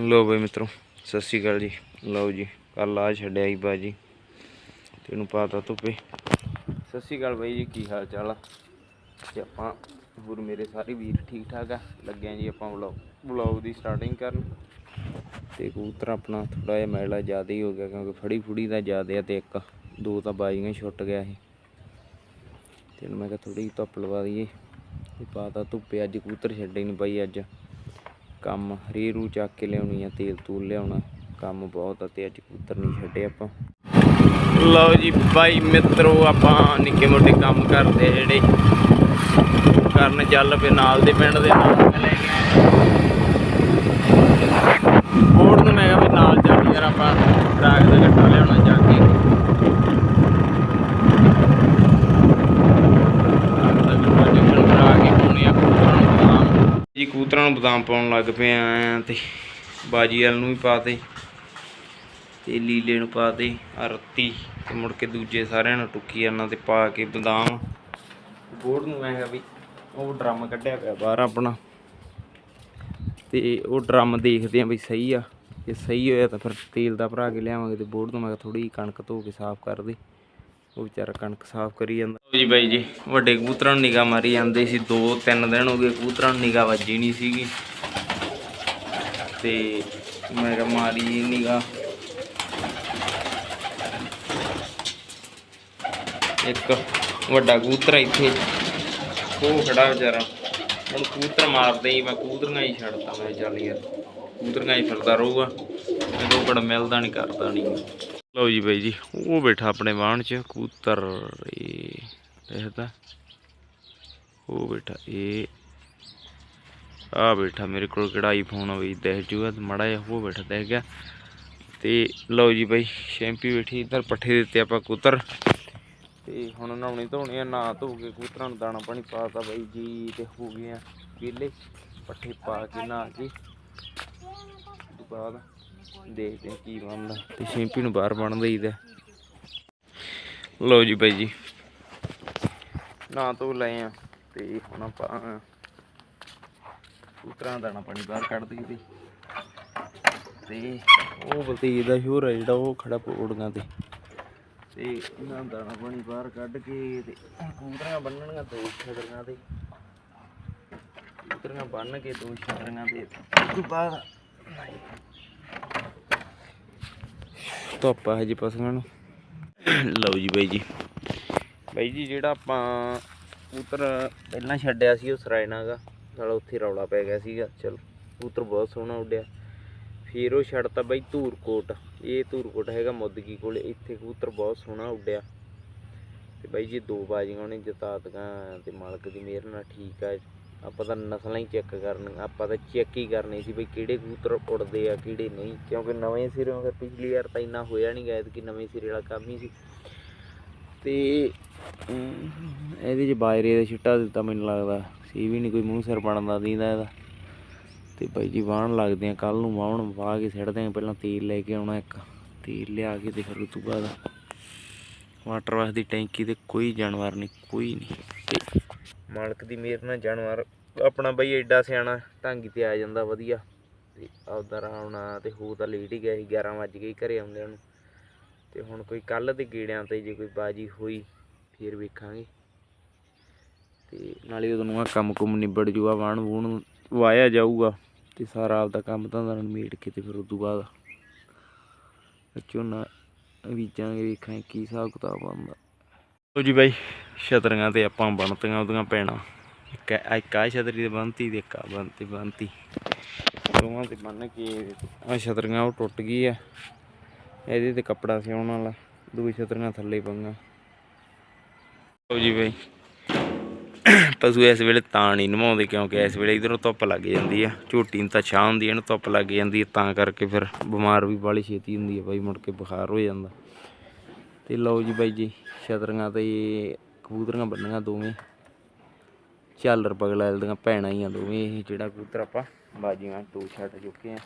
ਲੋ ਬਈ ਮਿੱਤਰੋ, ਸਤਿ ਸ਼੍ਰੀ ਅਕਾਲ ਜੀ। ਲਓ ਜੀ ਕੱਲ ਆ ਛੱਡਿਆ ਸੀ ਬਾਜੀ। ਤੈਨੂੰ ਇਹਨੂੰ ਪਾਤਾ ਧੁੱਪੇ। ਸਤਿ ਸ਼੍ਰੀ ਅਕਾਲ ਬਾਈ ਜੀ, ਕੀ ਹਾਲ ਚਾਲ ਆ? ਤੇ ਆਪਾਂ ਹੋਰ ਮੇਰੇ ਸਾਰੇ ਵੀਰ ਠੀਕ ਠਾਕ ਆ? ਲੱਗਿਆ ਜੀ ਆਪਾਂ ਵਲੌਗ ਵਲੌਗ ਦੀ ਸਟਾਰਟਿੰਗ ਕਰਨ। ਤੇ ਕਬੂਤਰ ਆਪਣਾ ਥੋੜਾ ਜਿਹਾ ਮੈਲਾ ਜ਼ਿਆਦਾ ਹੀ ਹੋ ਗਿਆ, ਕਿਉਂਕਿ ਫੜੀ ਫੁੜੀ ਦਾ ਜ਼ਿਆਦਾ ਆ ਤੇ ਇੱਕ, ਦੋ ਤਾਂ ਬਾਜੀਆਂ ਹੀ ਛੁੱਟ ਗਿਆ ਸੀ। ਤੇ ਮੈਂ ਕਿਹਾ ਥੋੜੀ ਜਿਹੀ ਧੁੱਪ ਲਵਾ ਦਈਏ। ਤੇ ਪਾਤਾ ਧੁੱਪੇ, ਅੱਜ ਕਬੂਤਰ ਛੱਡੇ ਨਹੀਂ ਬਾਈ ਅੱਜ। ਕੰਮ ਰੀ ਰੂ ਚੱਕ ਕੇ ਲਿਆਉਣੀ ਆ, ਤੇਲ ਤੂਲ ਲਿਆਉਣਾ। ਕੰਮ ਬਹੁਤ ਆ ਤੇ ਅੱਜ ਕਬੂਤਰ ਨਹੀਂ ਛੱਡੇ ਆਪਾਂ। ਲਓ ਜੀ ਬਾਈ ਮਿੱਤਰੋ, ਆਪਾਂ ਨਿੱਕੇ ਮੋਟੇ ਕੰਮ ਕਰਦੇ ਜਿਹੜੇ। ਕਰਨ ਚੱਲ ਪਏ ਨਾਲ ਦੇ ਪਿੰਡ ਦੇ ਨਾਲ ਲੈ ਕੇ ਬੋਰਡ ਨੂੰ ਮੈਂ ਕਿਹਾ ਵੀ ਨਾਲ ਚੱਲ ਯਾਰ, ਆਪਾਂ ਰਾਗ ਦਾ ਗੱਟਾ ਲਿਆਉਣਾ ਜਾ ਕੇ ਰਾਗ ਦਾ ਗੱਟਾ ਜਿੱਦਣ ਭਰਾ ਕੇ ਪਾਉਣੇ ਆ ਕਬੂਤਰਾਂ ਨੂੰ ਬਦਾਮ ਜੀ ਕਬੂਤਰਾਂ ਨੂੰ ਬਦਾਮ ਪਾਉਣ ਲੱਗ ਪਿਆ ਆ ਤੇ ਬਾਜੀ ਵਾਲ ਨੂੰ ਵੀ ਪਾਤੇ ਤੇ ਲੀਲੇ ਨੂੰ ਪਾਤੇ ਆ ਰੱਤੀ ਤੇ ਮੁੜ ਕੇ ਦੂਜੇ ਸਾਰਿਆਂ ਨੂੰ ਟੁੱਕੀ ਇਹਨਾਂ ਤੇ ਪਾ ਕੇ ਬਦਾਮ। ਬੋਰਡ ਨੂੰ ਮੈਂ ਕਿਹਾ ਵੀ ਉਹ ਡਰਮ ਕੱਢਿਆ ਪਿਆ ਬਾਹਰ ਆਪਣਾ। ਤੇ ਉਹ ਡਰਮ ਦੇਖਦੇ ਆ ਵੀ ਸਹੀ ਆ। ਜੇ ਸਹੀ ਹੋਇਆ ਤਾਂ ਫਿਰ ਤੇਲ ਦਾ ਭਰਾ ਕੇ ਲਿਆਵਾਂਗੇ ਤੇ ਬੋਰਡ ਨੂੰ ਮੈਂ ਕਿਹਾ ਥੋੜੀ ਕਣਕ ਧੋ ਕੇ ਸਾਫ਼ ਕਰ ਦੇ। ਉਹ ਵਿਚਾਰਾ ਕਣਕ ਸਾਫ਼ ਕਰੀ ਜਾਂਦਾ। ਜੀ ਬਾਈ ਜੀ, ਵੱਡੇ ਕਬੂਤਰਾਂ ਨੂੰ ਨਿਗਾਹ ਮਾਰੀ ਜਾਂਦੇ ਸੀ 2-3 ਦਿਨ ਹੋ ਗਏ ਕਬੂਤਰਾਂ ਨੂੰ ਨਿਗਾਹ ਵੱਜੀ ਨਹੀਂ ਸੀਗੀ। ਤੇ ਮੈਂ ਕਿਹਾ ਮਾਰੀ ਨਿਗਾਹ। ਇੱਕ ਵੱਡਾ ਕਬੂਤਰ ਇੱਥੇ। ਉਹ ਖੜਾ ਵਿਚਾਰਾ। ਹੁਣ ਕਬੂਤਰ ਮਾਰਦੇ ਹੀ, ਮੈਂ ਕਬੂਤਰੀਆਂ ਹੀ ਛੱਡਤਾ, ਮੈਂ ਚੱਲ ਯਾਰ। ਕਬੂਤਰੀਆਂ ਹੀ ਫਿਰਦਾ ਰਹੂਗਾ। ਮੈਨੂੰ ਕਿਹੜਾ ਮਿਲਦਾ ਨਹੀਂ, ਕਰਦਾ ਨਹੀਂ। ਲਓ ਜੀ ਬਾਈ ਜੀ, ਉਹ ਬੈਠਾ ਆਪਣੇ ਵਾਹਣ 'ਚ, ਕਬੂਤਰ ਇਹ ਦੇਖਦਾ ਉਹ ਬੈਠਾ, ਇਹ ਆ ਬੈਠਾ ਮੇਰੇ ਕੋਲ ਕਿਹੜਾ ਆਈਫੋਨ ਆ ਬਈ, ਦੇਖ ਜੂਗਾ ਤੇ ਮੜਾ ਜਿਹਾ ਉਹ ਬੈਠਾ ਦੇਖ ਗਿਆ। ਤੇ ਲਓ ਜੀ ਬਾਈ, ਸ਼ੈਂਪੀ ਬੈਠੀ, ਇੱਧਰ ਪੱਠੇ ਦਿੱਤੇ ਆਪਾਂ ਕਬੂਤਰ ਤੇ ਹੁਣ ਨਹਾਉਣੀ ਧੋਣੀ ਆ, ਨਹਾ ਧੋ ਕੇ ਕਬੂਤਰਾਂ ਨੂੰ ਦਾਣਾ ਪਾਣੀ ਪਾਤਾ ਬਾਈ ਜੀ, ਤੇ ਹੋ ਗਏ ਆ ਵਿਹਲੇ ਪੱਠੇ ਪਾ ਕੇ ਨਹਾ ਕੇ। ਬਾਅਦ ਦੇਖਦੇ ਕੀ ਬਣਦਾ, ਤੇ ਸ਼ੈਂਪੀ ਨੂੰ ਬਾਹਰ ਬਣ ਦਈਦਾ। ਲਓ ਜੀ ਬਾਈ ਜੀ ਨਹਾ ਧੋ ਲਏ ਆ। ਤੇ ਹੁਣ ਆਪਾਂ ਦਾ ਦਾਣਾ ਪਾਣੀ ਬਾਹਰ ਕੱਢ ਦਈਏ ਤੇ ਤੇ ਉਹ ਬਲਤੇਜ ਦਾ ਸ਼ੋਰ ਹੈ ਜਿਹੜਾ ਉਹ ਖੜਾ ਪੋੜੀਆਂ ਤੇ। ਤੇ ਇਹਨਾਂ ਦਾਣਾ ਪਾਣੀ ਬਾਹਰ ਕੱਢ ਕੇ ਤੇ ਕਬੂਤਰਾਂ ਬੰਨਣੀਆਂ ਦੋ ਛਤਰੀਆਂ ਤੇ। ਕਬੂਤਰਾਂ ਬੰਨ ਕੇ ਦੋ ਛਤਰੀਆਂ ਤੇ। ਉਸ ਤੋਂ ਬਾਅਦ ਧੁੱਪ ਹੈ ਜੀ ਪਸ਼ੂਆਂ ਨੂੰ। ਲਓ ਜੀ ਬਾਈ ਜੀ। ਬਾਈ ਜੀ, ਜਿਹੜਾ ਆਪਾਂ ਕਬੂਤਰ ਪਹਿਲਾਂ ਛੱਡਿਆ ਸੀ ਉਹ ਸਰਾਇਣਾ ਗਾ। ਸਾਲਾ ਉੱਥੇ ਰੌਲਾ ਪੈ ਗਿਆ ਸੀਗਾ। ਚਲ, ਕਬੂਤਰ ਬਹੁਤ ਸੋਹਣਾ ਉੱਡਿਆ। ਫਿਰ ਉਹ ਛੱਡਤਾ ਬਾਈ ਧੂਰਕੋਟ। ਇਹ ਧੂਰਕੋਟ ਹੈਗਾ ਮੁੱਦਗੀ ਕੋਲ। ਇੱਥੇ ਕਬੂਤਰ ਬਹੁਤ ਸੋਹਣਾ ਉੱਡਿਆ। ਤੇ ਬਾਈ ਜੀ, ਦੋ ਬਾਜੀਆਂ ਉਹਨੇ ਜਿਤਾਤੀਆਂ ਤੇ ਮਾਲਕ ਦੀ ਮਿਹਰ ਨਾਲ ਠੀਕ ਆ। ਆਪਾਂ ਤਾਂ ਨਸਲਾਂ ਹੀ ਚੈੱਕ ਕਰਨ ਆਪਾਂ ਤਾਂ ਚੈੱਕ ਹੀ ਕਰਨੀ ਸੀ ਬਈ ਕਿਹੜੇ ਕਬੂਤਰ ਉੱਡਦੇ ਆ, ਕਿਹੜੇ ਨਹੀਂ। ਕਿਉਂਕਿ ਨਵੇਂ ਸਿਰੋਂ ਫਿਰ ਪਿਛਲੀ ਵਾਰ ਤਾਂ ਇੰਨਾ ਹੋਇਆ ਨਹੀਂ ਗਿਆ ਕਿ ਨਵੇਂ ਸਿਰੇ ਵਾਲਾ ਕੰਮ ਹੀ ਸੀ। ਤੇ ਇਹਦੇ 'ਚ ਬਾਜਰੇ ਦਾ ਛਿੱਟਾ ਦਿੱਤਾ ਮੈਨੂੰ ਲੱਗਦਾ। ਸੀ ਵੀ ਨਹੀਂ ਕੋਈ ਮੂੰਹ ਸਿਰ ਬਣਦਾ ਦੀਦਾ ਇਹਦਾ। ਤੇ ਬਾਈ ਜੀ ਵਾਹਣ ਲੱਗਦੇ ਆ ਕੱਲ ਨੂੰ ਵਾਹਣ ਵਾਹ ਕੇ ਸਿੱਟਦੇ ਆ। ਪਹਿਲਾਂ ਤੇਲ ਲੈ ਕੇ ਆਉਣਾ ਇੱਕ। ਤੇਲ ਲਿਆ ਕੇ ਤੇ ਫਿਰ ਉਸ ਤੋਂ ਬਾਅਦ ਵਾਟਰ ਵਾਸ਼ ਦੀ ਟੈਂਕੀ ਤੇ ਕੋਈ ਜਾਨਵਰ ਨਹੀਂ, ਕੋਈ ਨਹੀਂ। ਮਾਲਕ ਦੀ ਮਿਹਰ ਨਾਲ ਜਾਨਵਰ ਆਪਣਾ ਬਈ ਐਡਾ ਸਿਆਣਾ ਢਾਂਗੀ ਤੇ ਆ ਜਾਂਦਾ ਵਧੀਆ। ਤੇ ਆਪਦਾ ਆਰਾਮ ਨਾਲ ਤੇ ਹੋ ਤਾਂ ਲੇਟ ਹੀ ਗਿਆ ਸੀ 11 ਵਜ ਗਏ ਘਰੇ ਆਉਂਦਿਆਂ ਨੂੰ। ਤੇ ਹੁਣ ਕੋਈ ਕੱਲ ਦੇ ਗੇੜਿਆਂ ਤੇ ਜੇ ਕੋਈ ਬਾਜੀ ਹੋਈ ਫੇਰ ਵੇਖਾਂਗੇ। ਤੇ ਨਾਲੇ ਉਦੋਂ ਨੂੰ ਆਹ ਕੰਮ ਕੁਮ ਨਿਬੜ ਜੂਗਾ ਵਾਣ ਵੂਣ ਵਾਇਆ ਜਾਊਗਾ ਤੇ ਸਾਰਾ ਆਪਦਾ ਕੰਮ ਧੰਦਾ ਨਿਬੇੜ ਕੇ ਤੇ ਫਿਰ ਉਦੋਂ ਬਾਅਦ ਝੋਨਾ ਬੀਜਾਂਗੇ, ਵੇਖਾਂਗੇ ਕੀ ਹਿਸਾਬ ਕਿਤਾਬ ਆਉਂਦਾ। ਲੋ ਜੀ ਬਾਈ, ਛਤਰੀਆਂ ਤੇ ਆਪਾਂ ਬਣਤੀਆਂ ਉਹਦੀਆਂ ਪੈਣਾ। ਇੱਕ ਆ- ਇੱਕ ਆ ਛਤਰੀ ਤੇ ਬੰਨਤੀ ਤੇ ਇੱਕ ਆ ਬੰਨਤੀ ਬੰਨਤੀ। ਦੋਵਾਂ ਤੇ ਬੰਨ ਕੇ ਆ ਛਤਰੀਆਂ ਉਹ ਟੁੱਟ ਗਈ ਆ। ਇਹਦੇ ਤੇ ਕੱਪੜਾ ਸਿਉਣ ਵਾਲਾ ਦੂਜੀ ਛਤਰੀਆਂ ਥੱਲੇ ਪੰਗਾ। ਲਓ ਜੀ ਬਾਈ। ਪਸ਼ੂ ਇਸ ਵੇਲੇ ਤਾਂ ਨਹੀਂ ਨਮਾਉਂਦੇ ਕਿਉਂਕਿ ਇਸ ਵੇਲੇ ਇਧਰੋਂ ਧੁੱਪ ਲੱਗ ਜਾਂਦੀ ਆ। ਝੋਟੀ ਨੂੰ ਤਾਂ ਛਾਂ ਹੁੰਦੀ ਆ, ਇਹਨੂੰ ਧੁੱਪ ਲੱਗ ਜਾਂਦੀ ਆ। ਤਾਂ ਕਰਕੇ ਫਿਰ ਬਿਮਾਰ ਵੀ ਬਾਲੀ ਛੇਤੀ ਹੁੰਦੀ ਆ ਬਾਈ, ਮੁੜ ਕੇ ਬੁਖਾਰ ਹੋ ਜਾਂਦਾ। ਤੇ ਲਓ ਜੀ ਬਾਈ ਜੀ, ਛਤਰੀਆਂ ਤੇ ਕਬੂਤਰੀਆਂ ਬੰਨੀਆਂ ਦੋਵੇਂ। ਝਾਲਰ ਪਗਲਾ ਦੀਆਂ ਭੈਣਾਂ ਹੀ ਆ ਦੋਵੇਂ, ਇਹ ਜਿਹੜਾ ਕਬੂਤਰ ਆਪਾਂ ਬਾਜੀਆਂ, ਦੋ ਛੱਡ ਚੁੱਕੇ ਆ।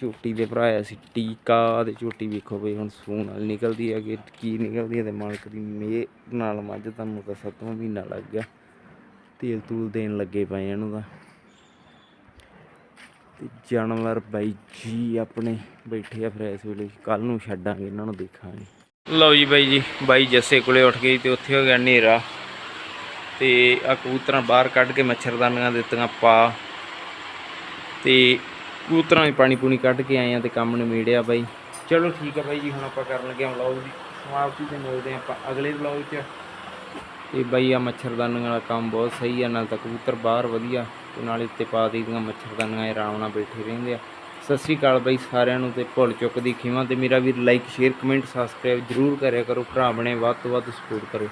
ਝੋਟੀ ਦੇ ਭਰਾਇਆ ਸੀ ਟੀਕਾ ਤੇ ਝੋਟੀ ਵੇਖੋ ਬਈ ਹੁਣ ਸੂਣ ਨਾਲ ਨਿਕਲਦੀ ਹੈ ਕਿ ਕੀ ਨਿਕਲਦੀ ਹੈ ਤੇ ਮਾਲਕ ਦੀ ਮੇਹ ਨਾਲ ਮੱਝ ਤੁਹਾਨੂੰ ਤਾਂ ਸੱਤਵਾਂ ਮਹੀਨਾ ਲੱਗ ਗਿਆ। ਤੇਲ ਤੂਲ ਦੇਣ ਲੱਗੇ ਪਏ ਇਹਨੂੰ ਤਾਂ। ਤੇ ਜਾਨਵਰ ਬਾਈ ਜੀ ਆਪਣੇ ਬੈਠੇ ਆ ਫਿਰ ਇਸ ਵੇਲੇ ਕੱਲ ਨੂੰ ਛੱਡਾਂਗੇ ਇਹਨਾਂ ਨੂੰ ਦੇਖਾਂਗੇ। ਲਓ ਜੀ ਬਾਈ ਜੀ, ਬਾਈ ਜੱਸੇ ਕੋਲੇ ਉੱਠ ਗਈ ਤੇ ਉੱਥੇ ਹੋ ਗਿਆ ਹਨੇਰਾ। ਤੇ ਆ ਕਬੂਤਰਾਂ ਬਾਹਰ ਕੱਢ ਕੇ ਮੱਛਰਦਾਨੀਆਂ ਦਿੱਤੀਆਂ ਪਾ। ਤੇ ਕਬੂਤਰਾਂ ਦੀ ਪਾਣੀ ਪੂਣੀ ਕੱਢ ਕੇ ਆਏ ਆ ਤੇ ਕੰਮ ਨਿਬੇੜਿਆ ਬਾਈ। ਚਲੋ ਠੀਕ ਆ ਬਾਈ ਜੀ ਹੁਣ ਆਪਾਂ ਕਰਨ ਲੱਗੇ ਆ ਵਲੌਗ ਦੀ ਸਮਾਪਤੀ ਤੇ ਮਿਲਦੇ ਆ ਆਪਾਂ ਅਗਲੇ ਵਲੌਗ 'ਚ। ਤੇ ਬਾਈ ਆ ਮੱਛਰਦਾਨੀਆਂ ਵਾਲਾ ਕੰਮ ਬਹੁਤ ਸਹੀ ਆ ਨਾਲ ਤਾਂ ਕਬੂਤਰ ਬਾਹਰ ਵਧੀਆ ਤੇ ਨਾਲੇ ਉੱਤੇ ਪਾ ਦਈਦੀਆਂ ਮੱਛਰਦਾਨੀਆਂ ਇਹ ਆਰਾਮ ਨਾਲ ਬੈਠੇ ਰਹਿੰਦੇ ਆ। ਸਤਿ ਸ੍ਰੀ ਅਕਾਲ ਬਾਈ ਸਾਰਿਆਂ ਨੂੰ ਤੇ ਭੁੱਲ ਚੁੱਕ ਦੀ ਖਿਮਾ ਤੇ ਮੇਰਾ ਵੀਰ ਲਾਈਕ ਸ਼ੇਅਰ ਕਮੈਂਟ ਸਬਸਕ੍ਰਾਈਬ ਜਰੂਰ ਕਰਿਆ ਕਰੋ ਭਰਾ ਬਣੇ ਵੱਧ ਤੋਂ ਵੱਧ ਸਪੋਰਟ ਕਰੋ